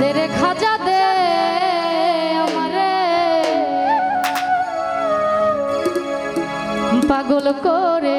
দেরে খাজা দে আমারে। পাগল করে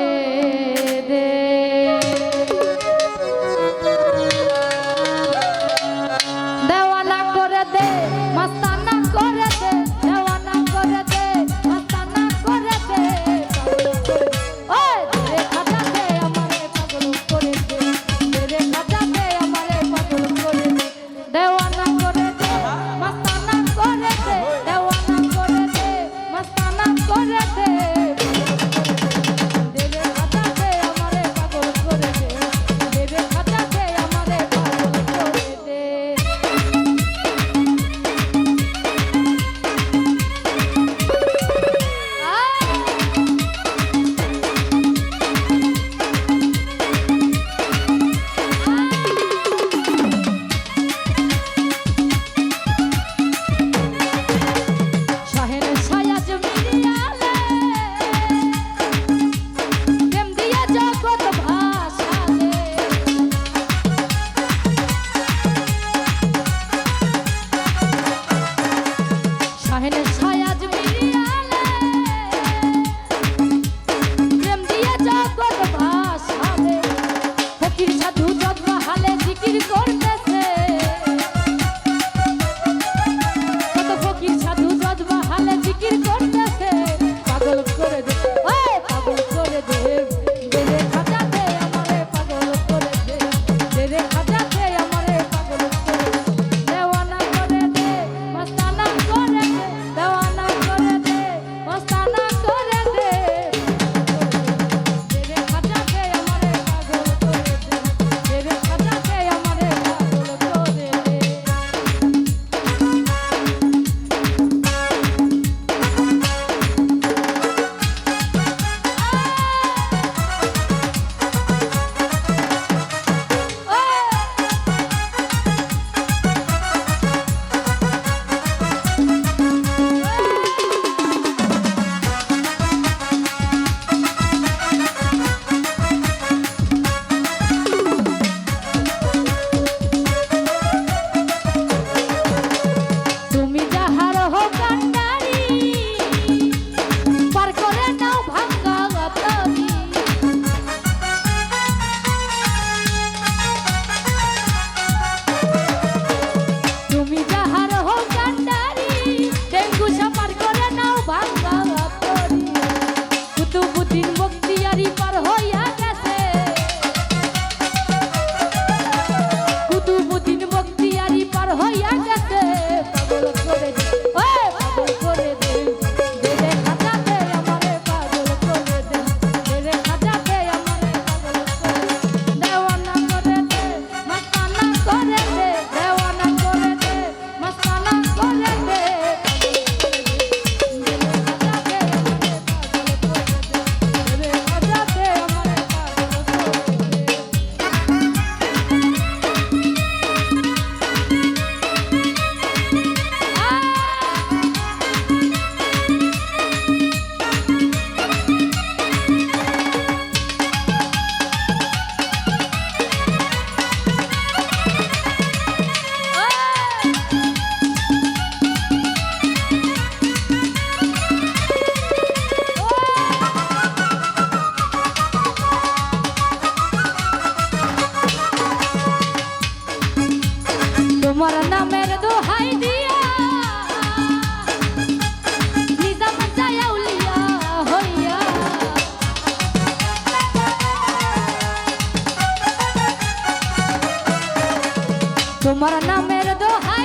তোমার নামের দোহাই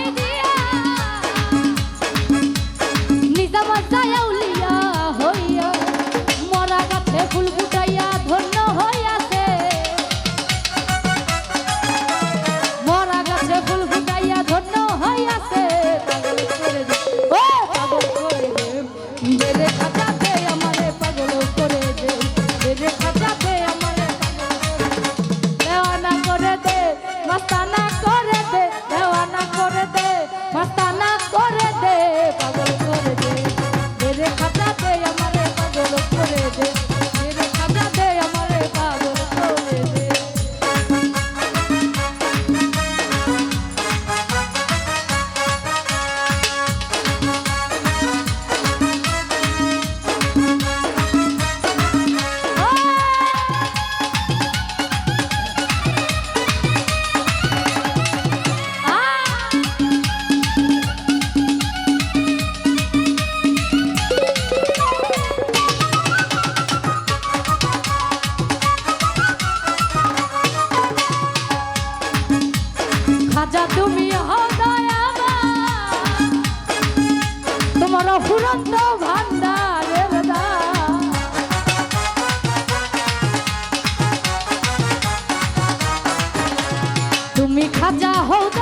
তুমি খাজা হও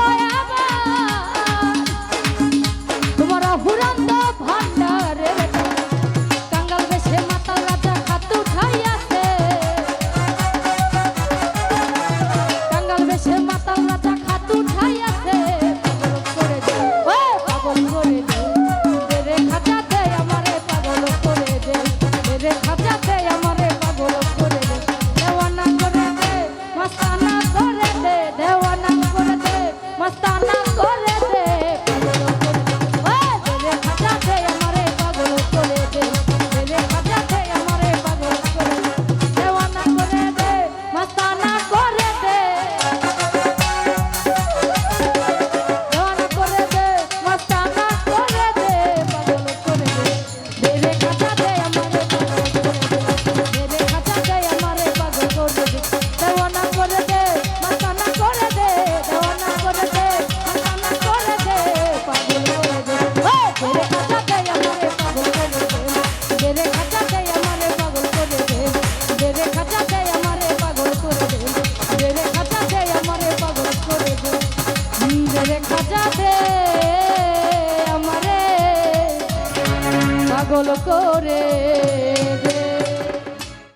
মস্তানা পাগল করে